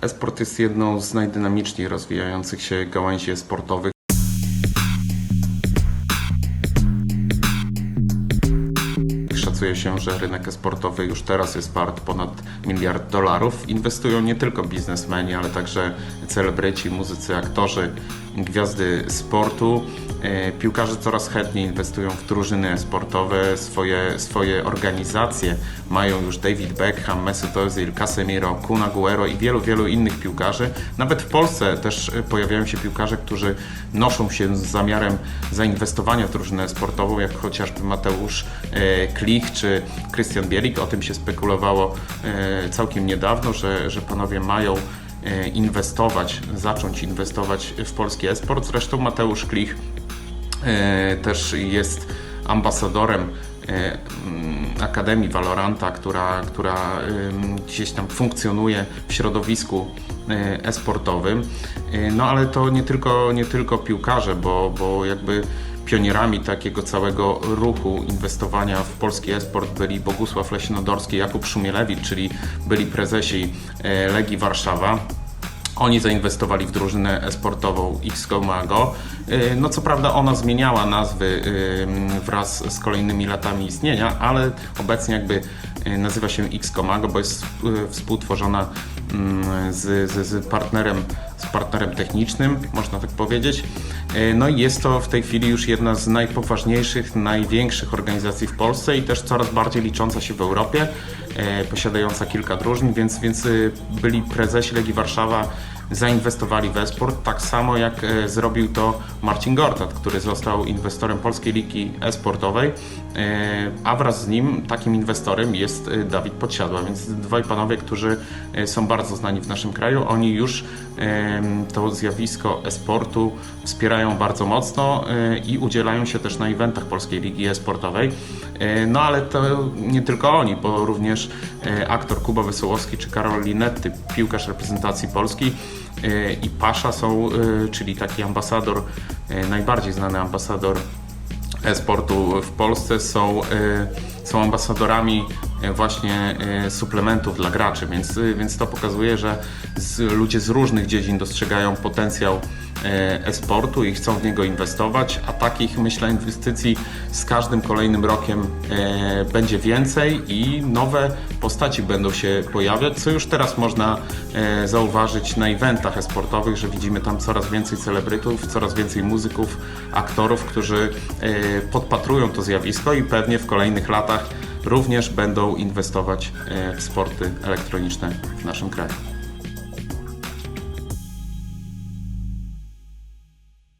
E-sport jest jedną z najdynamiczniej rozwijających się gałęzi sportowych. Szacuje się, że rynek sportowy już teraz jest wart ponad miliard dolarów. Inwestują nie tylko biznesmeni, ale także celebryci, muzycy, aktorzy, gwiazdy sportu. E, Piłkarze coraz chętniej inwestują w drużyny sportowe, swoje, swoje organizacje. Mają już David Beckham, Mesut Ozil, Casemiro, Kun Aguero i wielu, wielu innych piłkarzy. Nawet w Polsce też e, pojawiają się piłkarze, którzy noszą się z zamiarem zainwestowania w drużynę sportową, jak chociażby Mateusz e, Klich czy Krystian Bielik. O tym się spekulowało całkiem niedawno, że, że panowie mają inwestować, zacząć inwestować w polski esport. Zresztą Mateusz Klich e, też jest ambasadorem e, mm, Akademii Valoranta, która, która gdzieś tam funkcjonuje w środowisku e, e-sportowym. E, No ale to nie tylko, nie tylko piłkarze, bo, bo jakby pionierami takiego całego ruchu inwestowania w polski e-sport byli Bogusław Leśnodorski, Jakub Szumielewicz, czyli byli prezesi e, Legii Warszawa. Oni zainwestowali w drużynę esportową XCOMAGO. Yy, No co prawda ona zmieniała nazwy yy, wraz z kolejnymi latami istnienia, ale obecnie jakby nazywa się XCOMAGO, bo jest współtworzona mm, z, z, z partnerem partnerem technicznym, można tak powiedzieć. Yy, No i jest to w tej chwili już jedna z najpoważniejszych, największych organizacji w Polsce i też coraz bardziej licząca się w Europie, yy, posiadająca kilka drużyn, więc, więc yy, byli prezesi Legii Warszawa zainwestowali w esport, tak samo jak e, zrobił to Marcin Gortat, który został inwestorem Polskiej Ligi E-Sportowej, e, a wraz z nim takim inwestorem jest e, Dawid Podsiadła, więc dwaj panowie, którzy są bardzo znani w naszym kraju, oni już to zjawisko e-sportu wspierają bardzo mocno i udzielają się też na eventach Polskiej Ligi E-Sportowej. No ale to nie tylko oni, bo również aktor Kuba Wesołowski czy Karol Linetty, piłkarz reprezentacji Polski i Pasza są, e, czyli taki ambasador, e, najbardziej znany ambasador e-sportu w Polsce są, e, są ambasadorami e, właśnie e, suplementów dla graczy, więc, e, więc to pokazuje, że z, ludzie z różnych dziedzin dostrzegają potencjał e, e-sportu i chcą w niego inwestować, a takich myślę inwestycji z każdym kolejnym rokiem e, będzie więcej i nowe postaci będą się pojawiać, co już teraz można e, zauważyć na eventach e-sportowych, że widzimy tam coraz więcej celebrytów, coraz więcej muzyków, aktorów, którzy e, podpatrują to zjawisko i pewnie w kolejnych latach również będą inwestować e, w sporty elektroniczne w naszym kraju.